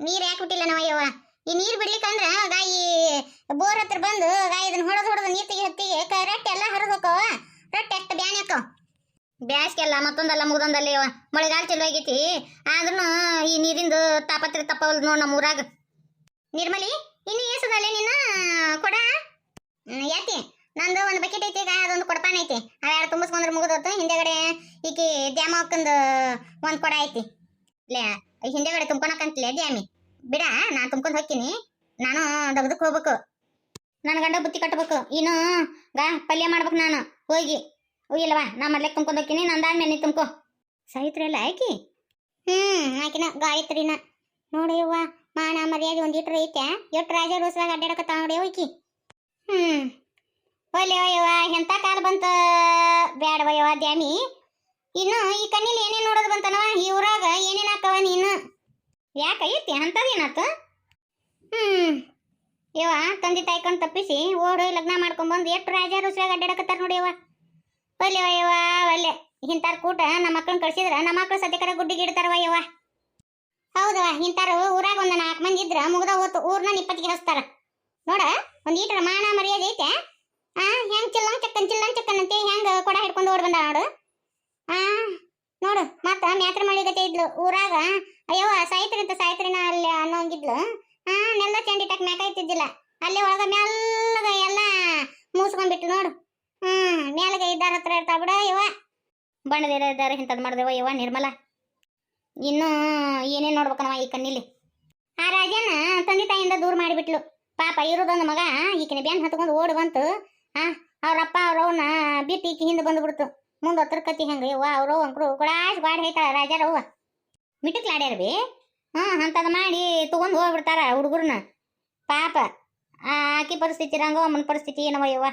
ನೀರ್ ಯಾಕೆ ಬಿಟ್ಟಿಲ್ಲ ನಾವು ಅಯ್ಯವ್ವ ಈ ನೀರು ಬಿಡ್ಲಿಕ್ಕಂದ್ರ ಗಾಯಿ ಬೋರ್ ಹತ್ರ ಬಂದು ಗಾಯಿ ಇದನ್ನ ಹೊಡೆದು ಹೊಡೆದು ನೀರು ತೆಗಿ ಹೊತ್ತಿಗೆ ರೊಟ್ಟಿ ಎಲ್ಲ ಹರಿದು ಹೋಕವ ರೊಟ್ಟಿ ಅಷ್ಟು ಬ್ಯಾನೆ ಹಾಕವ ಬ್ಯಾಸ್ಗೆಲ್ಲ ಮತ್ತೊಂದಲ್ಲ ಮುಗ್ದೊಂದಲ್ಲ ಯವ್ವ. ಮಳೆಗಾಲ ಚಲೋ ಆಗೈತಿ. ಆದ್ರೂ ಈ ನೀರಿಂದು ತಾಪತ್ರಿ ತಪ್ಪವಲ್ ನೋಡ್ ನಮ್ಮ ಊರಾಗ ನಿರ್ಮಲಿ, ಇನ್ನು ಏಸದಲ್ಲೇ ನಿನ್ನ ಕೊಡ? ಯಾತಿ ಯಾಕೆ? ನಂದು ಒಂದು ಬಕೆಟ್ ಐತಿ ಅದೊಂದು ಕೊಡಪಾನ ಐತಿ. ಅವೆರಡು ತುಂಬಿಸ್ಕೊಂಡ್ರೆ ಮುಗಿದೋತು. ಹಿಂದೆಗಡೆ ಈಕಿ ದ್ಯಾಮ ಹಾಕಂದು ಒಂದು ಕೊಡ ಐತಿ. ಲೇ ಹಿಂದೆಗಡೆ ತುಂಬ್ಕೊಳಕಂತಲೇ ದ್ಯಾಮಿ ಬಿಡ ನಾ ತುಂಬ್ಕೊಂಡು ಹೋಗ್ತೀನಿ. ನಾನು ದಗದಕ್ಕೆ ಹೋಗ್ಬೇಕು. ನನ್ನ ಗಂಡ ಬುತ್ತಿ ಕಟ್ಟಬೇಕು ಇನ್ನು ಗಾ, ಪಲ್ಯ ಮಾಡ್ಬೇಕು ನಾನು. ಹೋಗಿ. ಹೋಗಿಲ್ವಾ ನಾ ಮೊದ್ಲೇ ತುಂಬ್ಕೊಂಡು ಹೋಗ್ತೀನಿ. ನಂದಾದ್ಮೇಲೆ ನೀ ತುಂಬ್ಕೊ. ಸಾಯಿತ್ರಿ ಎಲ್ಲ ಆಕಿ? ಹ್ಮ್, ಆಕಿನ ಗಾಯತ್ರಿನ ನೋಡಿ ಯವ್ವ, ಮಾನ ಮರ್ಯಾದೆ ಒಂದು ಇಟ್ರ ಐತೆ. ಎಷ್ಟು ರಾಜ ರೋಸ್ದಾಗ ಅಡ್ಡಾಡಕತ್ತ ನೋಡಿ ಹೋಯ್ಕಿ ಹ್ಞೂ ಹ್ಮ್. ಒಲ್ಲೆ ಎಂಥ ಕಾಲ ಬಂತು? ಬ್ಯಾಡ ದ್ಯಾಮಿ. ಇನ್ನು ಈ ಕಣ್ಣಿಲಿ ಏನೇನ್ ನೋಡೋದು ಬಂತನವ? ಈ ಊರಾಗ ಏನೇನ್ ಹಾಕವ ನೀನು? ಯಾಕ ಐತಿ ಅಂತದೇನಾತು ಹ್ಮ್. ಇವ ತಂದೆ ತಾಯ್ಕೊಂಡು ತಪ್ಪಿಸಿ ಓಡು ಲಗ್ನ ಮಾಡ್ಕೊಂಡ್ ಬಂದು ಎಷ್ಟು ರಾಜ ರುಸಿಯಾಗ ಅಡ್ಡಾಡಕತ್ತಾರ ನೋಡಿ ಯವ್ವ. ಒಲ್ಲೆ ಯವ್ವ ಒಲ್ಲೆ ಇಂತಾರ ಕೂಟ ನಮ್ಮ ಮಕ್ಕಳನ್ನ ಕಳ್ಸಿದ್ರ ನಮ್ಮ ಮಕ್ಕಳು ಸದ್ಯಕರ ಗುಡ್ಡಿಗೆ ಇಡ್ತಾರವ ಯವ್ವ. ಹೌದವ ಇಂಥಾರು ಊರಾಗ ಒಂದ್ ನಾಲ್ಕು ಮಂದಿ ಇದ್ರ ಮುಗ್ದ ಹೋತು, ಊರ್ನ ನಿಪ್ಪತ್ತಿಗೆ ಹಚ್ತಾರ ನೋಡ, ಒಂದ್ ಈಟ್ರ ಮಾನ ಮರ್ಯಾದೆ ಐತೆ. ಆ, ಹೆಂಗ್ ಚಿಲ್ಲಂಗ್ ಚಕ್ಕನ್ ಚಿಲ್ಲಂಗ್ ಚಕ್ಕನ್ ಅಂತ, ಹೆಂಗ್ ಕೊಡ ಹಿಡ್ಕೊಂಡು ಓಡ್ ಬಂದ ನೋಡು. ನೋಡು, ಮತ್ತ ಮ್ಯಾತ್ರ ಮಳಿಗತೆ ಇದ್ಲು, ಊರಾಗ. ಅಯ್ಯೋ ಸಾಯ್ತ್ರಿ ಅಂತ ಸಾಯ್ತ್ರಿನ ಅಲ್ಲಿ ಅನ್ನೋಂಗಿದ್ಲು. ಆ ನೆಲ್ಲ ಚಂಡಿಟಕ್ ಮ್ಯಾಕ ಇತ್ತಿದ್ದಿಲ್ಲ ಅಲ್ಲಿ ಒಳಗ ಮೆಲ್ಲಗ ಎಲ್ಲ ಮೂಸ್ಕೊಂಡ್ಬಿಟ್ಲು ನೋಡು. ಹ್ಮ್, ಮ್ಯಾಲಗ ಇದ್ದಾರ ಹತ್ರ ಇರ್ತಾವ ಬಿಡ, ಯವ್ವ. ಬಣ್ಣದಿರ ಇದ್ದಾರೆ ಇಂಥದ್ದು ಮಾಡ್ದೇವ ಇವ ನಿರ್ಮಲ. ಇನ್ನು ಏನೇನ್ ನೋಡ್ಬೇಕನವ ಈ ಕಣ್ಣಿಲಿ? ಆ ರಾಜನ ತಂದೆ ತಾಯಿಯಿಂದ ದೂರ ಮಾಡಿಬಿಟ್ಲು. ಪಾಪ ಇರೋದೊಂದು ಮಗ, ಈಕಿನ ಬ್ಯಾನ್ ಹತ್ಕೊಂಡು ಓಡ್ ಬಂತು. ಆ ಅವ್ರಪ್ಪ ಅವ್ರವ್ನ ಬಿಟ್ಟು ಈಕಿ ಹಿಂದೆ ಬಂದ್ಬಿಡ್ತು. ಮುಂದೆ ಹತ್ರ ಕತಿ ಹೆಂಗ? ಯವ್ವ, ಅವ್ರು ಅಂಕ್ರು ಕೊಡಾಶ್ ಬಾಡ್ ಅವ್ವ. ರಾಜಾರವ್ವ ಮಿಟಕ್ಲಾಡ್ಯಾರ ಬಿ? ಹಾ, ಅಂತದ್ ಮಾಡಿ ತೊಗೊಂಡು ಹೋಗ್ಬಿಡ್ತಾರ ಹುಡುಗರ್ನ. ಪಾಪ ಆಕಿ ಪರಿಸ್ಥಿತಿ ರಂಗ ಅಮ್ಮನ ಪರಿಸ್ಥಿತಿ ಏನವ ಯವ್ವ?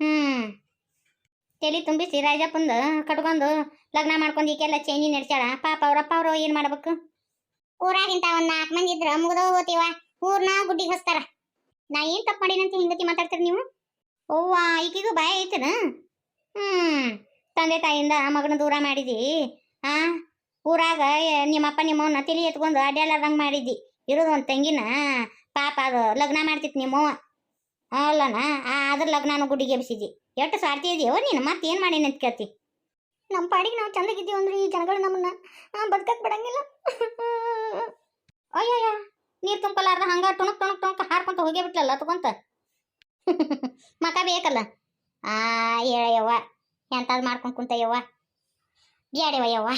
ಹ್ಮ್. ತಲೆ ತುಂಬಿಸಿ ರಾಜಪ್ಪಂದು ಕಟ್ಕೊಂಡು ಲಗ್ನ ಮಾಡ್ಕೊಂಡು ಈಕೆಲ್ಲ ಚೇಂಜಿ ನಡೆಸ್ಯಾಳ. ಪಾಪ ಅವ್ರಪ್ಪ ಅವ್ರು ಏನು ಮಾಡ್ಬೇಕು? ಊರಾಗಿಂತ ಒಂದು ನಾಲ್ಕು ಮಂದಿ ಇದ್ರ ಮುಗ್ದೋ ಹೋತೀವ ಊರ್ನ ಗುಡ್ಡಿಗೆ ಹಚ್ತಾರ ನಾ ಏನು ತಪ್ಪು ಮಾಡಿನಂತ ಹಿಂಗತಿ ಮಾತಾಡ್ತೀರಿ ನೀವು? ಓವ್ವ ಈಕಿಗೂ ಭಯ ಐತನ? ಹ್ಮ್ ತಂದೆ ತಾಯಿಯಿಂದ ಮಗನ ದೂರ ಮಾಡಿದಿ? ಆ ಊರಾಗ ನಿಮ್ಮಪ್ಪ ನಿಮ್ಮವನ್ನ ತಲೆ ಎತ್ಕೊಂಡು ಅಡ್ಡಾಲಾರ್ದಂಗ್ ಮಾಡಿದ್ದಿ ಇರೋದು ಒಂದು ತಂಗಿನ ಪಾಪ ಅದು ಲಗ್ನ ಮಾಡ್ತಿತ್ತು ನಿಮ್ಮವ್ವ. ಅಲ್ಲನ ಅದ್ರ ಲಗ್ನಾನು ಗುಡಿಗೆ ಎಬ್ಸಿದ್ದಿ ಎಷ್ಟು ಸ್ವಾರ್ಥಿ ಇದೆಯೋ ನೀನು ಏನ್ ಮಾಡಿ ಅಂತ ಕೇಳ್ತಿ. ನಮ್ಮ ಪಾಡಿಗೆ ನಾವು ಚಂದಾಗಿದ್ದೀವಿ ಅಂದ್ರೆ ಈ ಜನಗಳು ನಮ್ಮನ್ನ ಬದುಕಕ್ ಬಿಡಂಗಿಲ್ಲ. ಅಯ್ಯಯ್ಯ ನೀರ್ ತುಂಬಲಾರ್ದ ಹಂಗ ಟುಣಕ್ ಟುಣಕ್ ಟುಣಕ್ ಹಾರ್ಕೊಂತ ಹೋಗೇ ಬಿಟ್ಲಲ್ಲ ತಗೊಂತ ಮಕ ಬೇಕಲ್ಲ. ಆ ಹೇಳಯ್ಯವ್ವ ಎಂತಾದ್ ಮಾಡ್ಕೊಂಡ್ ಕುಂತ ಯವ್ವ ಬ್ಯಾಡವ ಯವ್ವ.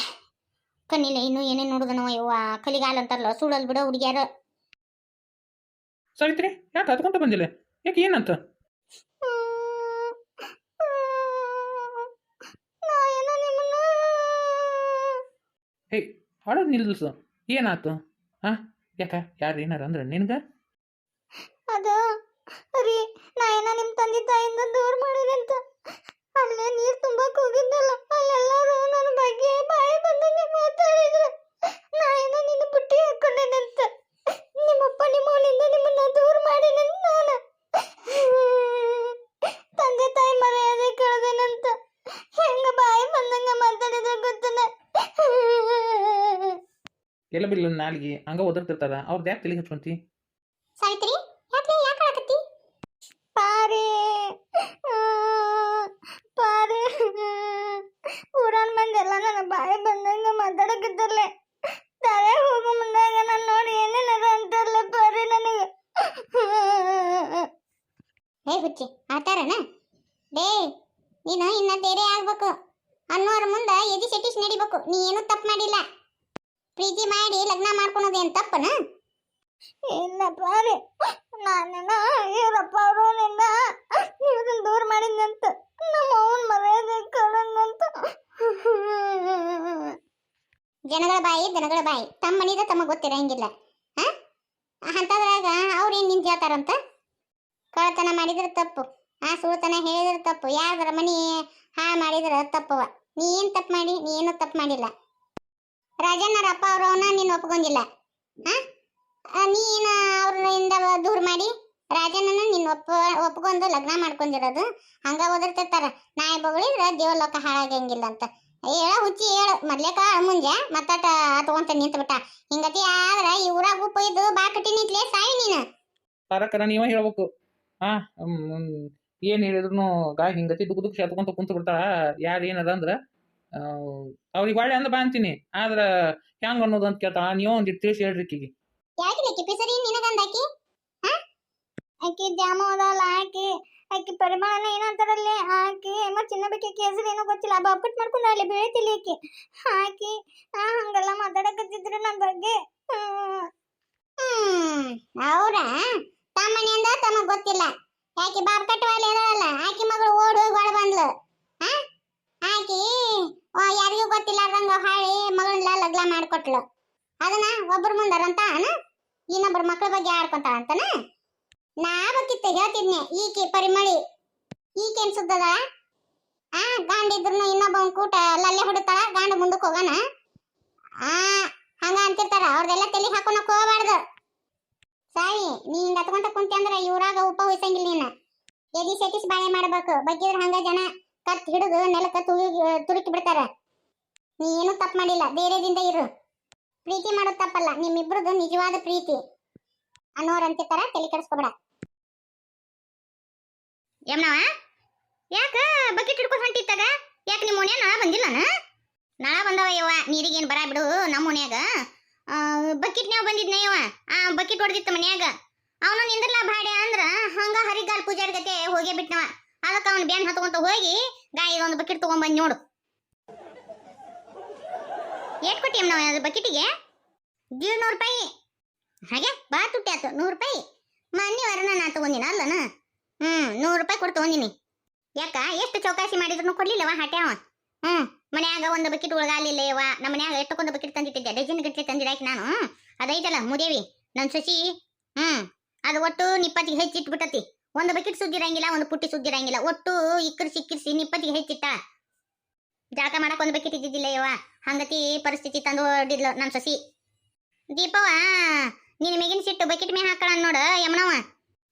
ಕಣ್ಣಿಲ್ಲ ಇನ್ನು ಏನೇನು ನೋಡಿದನೋ ಯವ್ವ? ಕಲಿಗಾಲ ಅಂತಾರಲ್ಲ ಸುಳಲ್ ಬಿಡ ಹುಡುಗ್ಯಾರ. ಸಾವಿತ್ರಿ ಯಾಕೆ ಹತ್ಕೊಂತ ಬಂದಿಲ್ಲ? ಯಾಕೆ ಏನಂತ? ಹೇ ಹಾಡೋದು ನಿಲ್ಸು ಏನಾತು? ಹಾ ಯಾಕ? ಯಾರು ಏನಾರ ಅಂದ್ರೆ ನಿನ್ಗ? ಅದು ರೀ ನಾ ಏನ ನಿಮ್ ತಂದೆ ತಾಯಿಂದ ದೂರ ಮಾಡಿದಂತ ಅಲ್ಲೇ ನೀರ್ ತುಂಬಕ್ ಹೋಗಿದ್ದಲ್ಲ, ಅಲ್ಲೆಲ್ಲರೂ ನನ್ನ ಬಗ್ಗೆ ಬಾಯಿ ಬಂದಂಗೆ ಮಾತಾಡಿದ್ರು. ನಾ ಏನ ನಿನ್ನ ಬುಟ್ಟಿ ಅಂತ. ನಿಮ್ಮಪ್ಪ ನಿಮ್ಮವನಿಂದ ನಿಮ್ಮನ್ನ ದೂರ ಮಾಡಿನಂತ ನಾನು. ತಂದೆ ತಾಯಿ ಮರ್ಯಾದೆ ಕಳ್ದೇನಂತ ಹೆಂಗ ಬಾಯಿ ಬಂದಂಗ ಮಾತಾಡಿದ್ರು ಗೊತ್ತನ. ಎಲ್ಲ ಬಿಲ್ಲ ನಾಲಿಗೆ, ಹಂಗ ಒದರ್ತಿರ್ತಾರ ಅವ್ರದ್ದು ಯಾಕೆ ತಲೆ ಹಚ್ಕೊಂತಿ ಸಾವಿತ್ರಿ ಯಾಕೆ ಯಾಕೆ ಆಕತ್ತಿ ಪಾರೆ ಪಾರೆ ಊರನ್ ಮಂದೆಲ್ಲ ನನ್ನ ಬಾಯಿ ಬಂದಂಗ ಮಾತಾಡಕತ್ತರ್ಲೆ ತಲೆ ಹೋಗೋ ಮುಂದಾಗ ನಾನು ನೋಡಿ ಏನೇನದ ಅಂತಾರಲ್ಲ ಪಾರೆ ನನಗೆ ಹೇ ಹುಚ್ಚಿ ಆತಾರನ ಡೇ ನೀನು ಇನ್ನ ಬೇರೆ ಆಗ್ಬೇಕು. ಅನ್ನೋರ ಮುಂದೆ ಎದಿ ಸೆಟಿಸ್ ನಡಿಬೇಕು. ನೀ ಏನು ತಪ್ಪು ಮಾಡಿಲ್ಲ. ಪ್ರೀತಿ ಮಾಡಿ ಲಗ್ನ ಮಾಡ್ಕೊಳೋದೇನು ತಪ್ಪನ? ಇಲ್ಲಪ್ಪ ರೀ ನಾನೇನ ಇವರಪ್ಪ ಅವರು ನಿನ್ನ ಇವ್ರನ್ನ ದೂರ ಮಾಡಿದ್ನಂತ. ನಮ್ಮ ಅವನ ಮರ್ಯಾದೆ ಜನಗಳ ಬಾಯಿ ಜನಗಳ ಬಾಯಿ. ತಮ್ಮ ಮನಿದ ತಮಗೆ ಗೊತ್ತಿರಂಗಿಲ್ಲ ಹಾ ಅಂತದ್ರಾಗ ಏನು ನಿಂತ ಹೇಳ್ತಾರಂತ? ಕಳತನ ಮಾಡಿದ್ರೆ ತಪ್ಪು. ಆ ಸೂತನ ಹೇಳಿದ್ರೆ ತಪ್ಪು. ಯಾರ ಮನಿ ಹಾ ಮಾಡಿದ್ರ ತಪ್ಪವ. ನೀ ಏನ್ ತಪ್ಪು ಮಾಡಿ? ನೀ ಏನು ತಪ್ಪು ಮಾಡಿಲ್ಲ. ರಾಜಣ್ಣರ ಅಪ್ಪ ಅವ್ರವನ್ನ ನೀನು ಒಪ್ಕೊಂಡಿಲ್ಲ. ಹಾ? ನೀನು ಅವ್ರಿಂದ ದೂರ ಮಾಡಿ? ರಾಜನನ್ನ ನೀನ್ ಒಪ್ಪ, ಒಪ್ಕೊಂಡು ಲಗ್ನ ಮಾಡ್ಕೊಂಡಿರೋದು? ಹಂಗ ಓದಿರ್ತಿರ್ತಾರ. ನಾಯಿ ಬಗಳಿದ್ರ ದೇವಲೋಕ ಹಾಳಾಗಂಗಿಲ್ಲ ಅಂತ. ಹೇಳ, ಹುಚ್ಚಿ ಹೇಳು. ಮೊದ್ಲೇಕ ಮುಂಜೆ ಮತ್ತಾಟ ತಗೊಂತ ನಿಂತ ಬಿಟ್ಟ ಹಿಂಗತಿ ಆದ್ರ ಈ ಊರಾಗ ಉಪ್ಪ ಇದ್ದು ಬಾ ಕಟ್ಟಿ ನಿಂತ್ಲೆ ಸಾಯಿ ನೀನು. ನೀವ ಹೇಳ್ಬೇಕು. ಹಾ ಏನ್ ಹೇಳಿದ್ರು ಗಾಯ ಹಿಂಗತಿ ದುಕ್ ದುಃಖ ಶತ್ಕೊಂತ ಕುಂತ ಬಿಡ್ತಾಳ. ಯಾರು ಏನದ ಅಂದ್ರ ಅವ್ರಿಗೆ ಒಳ್ಳೆ ಅಂದ್ರೆ ಬಾ ಅಂತೀನಿ. ಆದ್ರ ಹೆಂಗ್ ಅನ್ನೋದು ಅಂತ ಕೇಳ್ತಾಳ. ನೀವು ಒಂದಿಟ್ಟು ತಿಳಿಸಿ ಹೇಳ್ರಿ ಕಿಗಿ ಯಾಕೆ ಪಿಸರಿ? ನಿನಗಂದ ಆಕಿ? ಆಕಿ ದ್ಯಾಮ ಅದಲ್ಲ ಆಕಿ ಆಕಿ ಪರಿಮಾಣ ಏನಂತಾರಲ್ಲಿ ಆಕಿ ಮತ್ ಚಿನ್ನ ಬೇಕಿ ಹೆಸರು ಏನೋ ಗೊತ್ತಿಲ್ಲ. ಬಾಪಟ್ ಮಾಡ್ಕೊಂಡು ಅಲ್ಲಿ ಬೆಳಿತಿಲ್ಲ ಆಕಿ. ಆಕಿ ಆ ಹಂಗೆಲ್ಲ ಮಾತಾಡಕತ್ತಿದ್ರು ನನ್ನ ಬಗ್ಗೆ. ಹ್ಮ್. ತಮ್ಮನಿಂದ ತಮಗ್ ಗೊತ್ತಿಲ್ಲ. ಆಕಿ ಬಾಬ್ ಕಟ್ಟುವಲ್ಲಿ ಇದಾಳಲ್ಲ ಆಕಿ ಮಗಳು ಓಡ್ ಹೋಗಿ ಒಳ ಬಂದ್ಲು. ಆಕಿ ಯಾರಿಗೂ ಗೊತ್ತಿಲ್ಲಾರ್ದಂಗ ಹಾಳಿ ಮಗಳನ್ನ ಲಗ್ನ ಮಾಡ್ಕೊಟ್ಲು. ಅದನ್ನ ಒಬ್ಬರ ಮುಂದಾರಂತ ಇನ್ನೊಬ್ಬರ ಮಕ್ಕಳ ಬಗ್ಗೆ ಆಡ್ಕೊಂತಾಳ ಅಂತನ ನಾ ಬಕ್ಕಿತ್ತ ಹೇಳ್ತಿದ್ನೆ, ಈಕಿ ಪರಿಮಳಿ, ಈಕೇನ್ ಸುದ್ದದ ಆ ಗಾಂಡಿದ್ರು ಇನ್ನೊಬ್ಬ ಕೂಟ ಲಲ್ಲೆ ಹೊಡಿತಾಳ ಗಾಂಡ ಮುಂದಕ್ಕೆ ಹೋಗೋಣ ಆ, ಹಂಗ ಅಂತಿರ್ತಾರ, ಅವ್ರದೆಲ್ಲ ತಲೆ ಹೋಗ್ಬಾರ್ದು ಸಾಯಿ ನೀ ಹಿಂಗ ಹತ್ಕೊಂತ ಕುಂತಿ ಅಂದ್ರ ಇವ್ರಾಗ ಉಪ ಉಯ್ಸಂಗಿಲ್ಲ ನೀನ. ಎದಿ ಸೆಟಿಸ್ ಬಾಳೆ ಮಾಡ್ಬೇಕು. ಬಗ್ಗಿದ್ರ ಹಂಗ ಜನ ಕತ್ ಹಿಡಿದು, ನೆಲಕ್ಕ ತುಗಿ, ತುರುಕಿ ಬಿಡ್ತಾರ. ನೀ ಏನು ತಪ್ಪು ಮಾಡಿಲ್ಲ. ಬೇರೆದಿಂದ ಇರು. ಪ್ರೀತಿ ಮಾಡೋದು ತಪ್ಪಲ್ಲ. ನಿಮ್ಮಿಬ್ರದ್ದು ನಿಜವಾದ ಪ್ರೀತಿ. ಅನ್ನೋರಂತೆ ತರ ತಲೆ ಕೆಡಿಸ್ಕೊಬೇಡ. ಯಮ್ನವ, ಯಾಕ ಬಕೆಟ್ ಹಿಡ್ಕೊಂಡು ಹೊಂಟಿತ್ತಾಗ? ಯಾಕೆ ನಿಮ್ಮ ಮನ್ಯಾಗ ನಳ ಬಂದಿಲ್ಲ ನಳ ಬಂದವ ಯವ್ವ. ನೀರಿಗೇನು ಬರ ಬಿಡು ನಮ್ಮ ಮನ್ಯಾಗ. ಬಕೆಟ್ನ್ಯಾಗ ಬಂದಿದ್ನ ಯವ್ವ ಆ ಬಕೆಟ್ ಹೊಡೆದಿತ್ತು ಮನ್ಯಾಗ. ಅವನು ನಿಂದ್ರಲ್ಲ ಬಾಡ್ಯ ಅಂದ್ರ ಹಂಗ ಹರಿಗಾಲ್ ಪೂಜಾರಿ ಗತೆ ಹೋಗೇ ಬಿಟ್ನವ. ಅದಕ್ಕೆ ಅವ್ನು ಬ್ಯಾನ್ ಹತ್ಕೊಂತ ಹೋಗಿ ಗಾಯ ಒಂದು ಬಕೆಟ್ ತಗೊಂಬಂದ್ ನೋಡು. ಏಟ್ ಕೊಟ್ಟಿ ನಾವು ಅದು ಬಕೆಟಿಗೆ ನೂರು ರೂಪಾಯಿ. ಹಾಗೆ? ಬಾ ತುಟ್ಟಿ ಆತು, ನೂರು ರೂಪಾಯಿ. ಮನ್ನಿ ವರನ ನಾ ತಗೊಂದಿನ ಅಲ್ಲನ? ಹ್ಮ್, ನೂರು ರೂಪಾಯಿ ಕೊಟ್ಟು ಯಾಕ? ಎಷ್ಟು ಚೌಕಾಸಿ ಮಾಡಿದ್ರು ಕೊಡ್ಲಿಲ್ಲವ ಹಾಟ್ಯಾವ? ಹ್ಮ್. ಮನ್ಯಾಗ ಒಂದು ಬಕೆಟ್ ಉಳಗಾಲಿಲ್ಲ ಯವ್ವ. ನಮ್ಮ ಮನ್ಯಾಗ ಎಷ್ಟಕ್ಕೊಂದು ಬಕೆಟ್ ತಂದಿಟ್ಟಿದ್ದೆ? ಡಜನ್ ಗಟ್ಲೆ ತಂದಿರಾಕಿ ನಾನು. ಅದೈತಲ್ಲ ಮುದೇವಿ ನನ್ನ ಸಸಿ. ಹ್ಮ್. ಅದು ಒಟ್ಟು ನಿಪ್ಪತ್ತಿಗೆ ಹೆಚ್ಚಿಟ್ಬಿಟ್ಟತಿ. ಒಂದು ಬಕೆಟ್ ಸುದ್ದಿರಂಗಿಲ್ಲ, ಒಂದು ಪುಟ್ಟಿ ಸುದ್ದಿರಂಗಿಲ್ಲ. ಒಟ್ಟು ಇಕ್ಕರ್ ಸಿಕ್ಕಿರ್ಸಿ ನಿಪ್ಪತ್ತಿಗೆ ಹೆಚ್ಚಿಟ್ಟ. ಜಾಕ ಮಾಡಕ್ ಒಂದು ಬಕೆಟ್ ಇದ್ದಿದ್ದಿಲ್ಲ ಯವ್ವ. ಹಂಗತಿ ಪರಿಸ್ಥಿತಿ ತಂದು ಹೊಡಿದ್ಲು ನನ್ನ ಸಸಿ. ದೀಪವ ನಿನ್ನ ಮೇಗಿನ ಸಿಟ್ಟು ಬಕೆಟ್ ಮ್ಯಾಗ ಹಾಕಳ ನೋಡು ಯಮನವ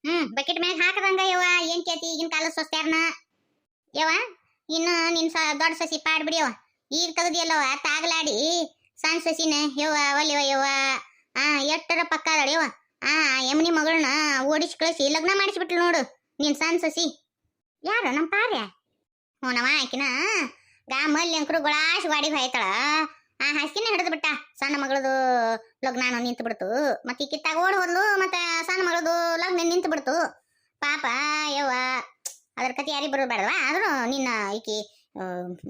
ಹ್ಮ್, ಬಕೆಟ್ ಮ್ಯಾಗ ಹಾಕದಂಗ ಯವ್ವ. ಏನ್ ಕೇತಿ ಈಗಿನ ಕಾಲ ಸೊಸ್ತ್ಯಾರ್ನ? ಯವ್ವ ಇನ್ನು ನಿನ್ ದೊಡ್ಡ ಸಸಿ ಪಾಡ್ ಬಿಡಿಯವ ಈಗ ತೆಗ್ದಿಯಲ್ಲವ ತಾಗಲಾಡಿ. ಸಣ್ಣ ಸಸಿನ, ಯವ್ವ ಒಲಿವ ಯವ್ವ. ಆ ಎಟ್ಟರ ಪಕ್ಕ ಅದಾಳ, ಯವ್ವ. ಆ, ಯಮನಿ ಮಗಳನ್ನ ಓಡಿಸಿ ಕಳಿಸಿ ಲಗ್ನ ಮಾಡಿಸ್ಬಿಟ್ಲು ನೋಡು, ನಿನ್ ಸಣ್ಣ ಸಸಿ. ಯಾರು ನಮ್ಮ ಪಾರ್ಯ? ಹ್ಞೂನವ ಆಕಿನ. ಗಾ ಮಲ್ಲಿ ಅಂಕರು ಗೊಳಾಶ್ ಗಾಡಿಗೆ ಹೋಯ್ತಾಳ. ಆ ಹಾಸಿನ ಹಿಡಿದು ಬಿಟ್ಟ. ಸಣ್ಣ ಮಗಳದು ಲಗ್ನನ ನಿಂತು ಬಿಡ್ತು ಮತ್ತೆ ಕಿತ್ತಾಗ ಓಡ್ ಹೋದ್ಲು, ಮತ್ತೆ ಸಣ್ಣ ಮಗಳದು ಲಗ್ನ ನಿಂತು ಬಿಡ್ತು ಪಾಪ ಅದ್ರ ಕತಿ ಯಾರಿಗೆ ಬರೋದು ಬೇಡವಾ ಆದ್ರೂ ನಿನ್ನ ಈಕಿ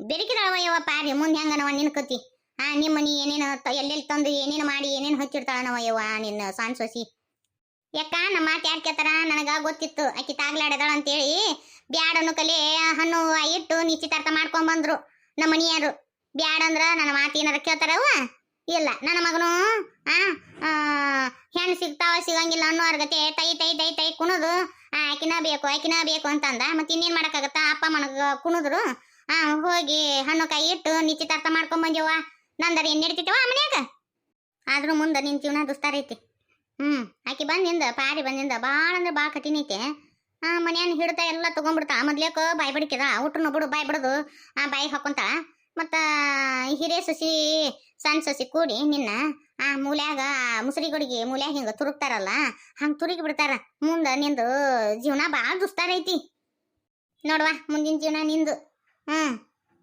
ಬೆರಿಕಿದಳವ ಯವ್ವ ರೀ ಮುಂದೆ ಹೆಂಗನವ ನಿನ್ನ ಕತಿ? ಆ, ನಿಮ್ಮ ಮನಿ ಏನೇನು ಎಲ್ಲೆಲ್ಲಿ ತಂದು ಏನೇನು ಮಾಡಿ ಏನೇನು ಹಚ್ಚಿರ್ತಾಳನವ ಯವ್ವ ನಿನ್ನ ಸಾನ್ ಸೊಸಿ? ಯಾಕ ನಮ್ಮ ಮಾತು ಯಾರು ಕೇಳ್ತಾರ? ನನಗ ಗೊತ್ತಿತ್ತು. ಆಕಿ ತಾಗ್ಲಾಡದಾಳ ಅಂತೇಳಿ ಬ್ಯಾಡನ್ನು ಕಲೆ ಹಣ್ಣು ಇಟ್ಟು ನಿಶ್ಚಿತಾರ್ಥ ಮಾಡ್ಕೊಂಡ್ ಬಂದ್ರು ನಮ್ಮ ಮನಿಯಾರು ಬ್ಯಾಡ ಅಂದ್ರ ನನ್ನ ಮಾತು ಏನಾರ ಕೇಳ್ತಾರವ್ವ? ಇಲ್ಲ. ನನ್ನ ಮಗನು, ಆ ಹೆಣ್ಣು ಸಿಗ್ತಾವ ಸಿಗಂಗಿಲ್ಲ ಅನ್ನೋ ಅರ್ಗತೆ ತೈ ತೈ ತೈ ತೈ ಕುಣದು. ಆಕಿನ ಬೇಕು ಆಕಿನ ಬೇಕು ಅಂತಂದ. ಮತ್ತೆ ಇನ್ನೇನು ಮಾಡೋಕ್ಕಾಗತ್ತಾ? ಅಪ್ಪ ಮನಗ ಕುಣಿದ್ರು. ಆ, ಹೋಗಿ ಹಣ್ಣು ಕಾಯಿ ಇಟ್ಟು ನಿಶ್ಚಿತಾರ್ಥ ಮಾಡ್ಕೊಂಡ್ ಬಂದೇವ ನಂದರ ಏನು ನಡೀತಿತ್ತವ ಮನ್ಯಾಗ. ಆದ್ರೂ ಮುಂದೆ ನಿನ್ನ ಜೀವನ ದುಸ್ತಾರ ಐತಿ. ಆಕೆ ಬಂದಿಂದ, ಪಾರಿ ಬಂದಿಂದ ಭಾಳ ಅಂದ್ರೆ ಭಾಳ ಕಠಿಣ ಐತೆ. ಆ, ಮನ್ಯಾನ ಹಿಡ್ತಾ ಎಲ್ಲ ತಗೊಂಡ್ಬಿಡ್ತಾ ಮೊದ್ಲೇಕ ಬಾಯಿ ಬಡಿಕೆದ ಊಟನು ಬಿಡು, ಬಾಯಿ ಬಿಡೋದು. ಆ ಬಾಯಿ ಹಾಕೊಂತಾಳ. ಮತ್ತು ಹಿರೇ ಸಸಿ ಸಣ್ಣ ಸಸಿ ಕೂಡಿ ನಿನ್ನ ಆ ಮೂಲ್ಯಾಗ, ಮುಸರಿ ಗುಡಿಗೆ ಮೂಲ್ಯಾಗ ಹಿಂಗ ತುರುಕ್ತಾರಲ್ಲ, ಹಂಗ ತುರುಗಿ ಬಿಡ್ತಾರ. ಮುಂದ ನಿಂದು ಜೀವನ ಭಾಳ ದುಸ್ತಾರ ಐತಿ. ನೋಡ್ವಾ ಮುಂದಿನ ಜೀವನ ನಿಂದು. ಹ್ಮ್,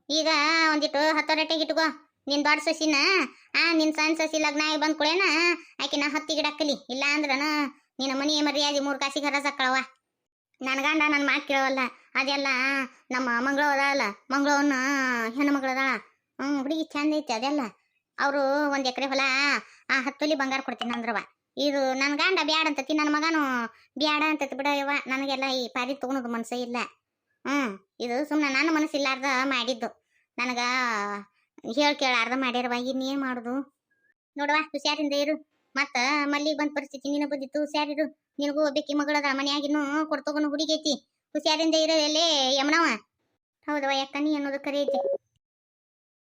ಈಗ ಒಂದಿಟ್ಟು ಹತ್ತೊರಟೆಗೆ ಇಟ್ಕೋ. ನಿನ್ ದೊಡ್ಡ ಸಸಿನ, ಆ ನಿನ್ ಸಣ್ಣ ಸಸಿ ಲಗ್ನ ಆಗಿ ಬಂದ್ ಕುಳೇನ ಆಕಿನ ಗಿಡ ಕಲಿ ಇಲ್ಲ ಅಂದ್ರನ, ನಿನ್ನ ಮನಿ ಮರ್ಯಾದೆ ಮೂರ್ ಕಾಸಿಗೆ ಹರಸ್ ಸಕ್ಕಳವ ನನ್ನ ಗಂಡ ನನ್ನ ಮಾತು ಕೇಳವಲ್ಲ, ಅದೆಲ್ಲ ನಮ್ಮ ಮಂಗಳ ಅಲ್ಲ ಮಂಗಳವನ್ನ ಹೆಣ್ಣು ಮಗಳದ ಹ್ಮ್, ಹುಡುಗಿ ಚಂದ ಐತಿ ಅದೆಲ್ಲ. ಅವರು ಒಂದ್ ಎಕರೆ ಹೊಲ, ಆ ಹತ್ತೊಲಿ ಬಂಗಾರ ಕೊಡ್ತೀನಿ ಅಂದ್ರವ ಇದು ನನ್ನ ಗಂಡ ಬ್ಯಾಡ ಅಂತತಿ ನನ್ನ ಮಗನು ಬ್ಯಾಡ ಅಂತತಿ ಬಿಡ ಯವ್ವ ನನಗೆಲ್ಲ ಈ ಪಾರಿ ತಗೊಳೋದು ಮನಸ್ಸೇ ಇಲ್ಲ. ಹ್ಮ್, ಇದು ಸುಮ್ಮನೆ ನನ್ನ ಮನಸ್ಸಿಲ್ಲಾರ್ದ ಮಾಡಿದ್ದು. ನನಗ ಹೇಳ್ ಕೇಳಾರ್ದ ಮಾಡ್ಯಾರವ ಇನ್ನೇನ್ ಮಾಡುದು? ನೋಡವ್ವ ಹುಷಾರಿಂದ ಇರು. ಮತ್ತ ಮಲ್ಲಿಗೆ ಬಂದ ಪರಿಸ್ಥಿತಿ ನಿನಗೆ ಬಂದಿತ್ತು ಹುಷಾರಿರು ನಿನಗೂ ಒಬ್ಬಕಿ ಮಗಳದ ಮನೆಯಾಗಿನ್ನು ಕೊಡ್ತಗೊಂಡು ಹುಡುಗೈತಿ ಹುಷಾರಿಂದ ಇರೋ, ಎಲ್ಲೇ ಯಮನವ ಹೌದವ ಯಾಕ ನೀ ಅನ್ನೋದು ಕರೆ ಐತಿ.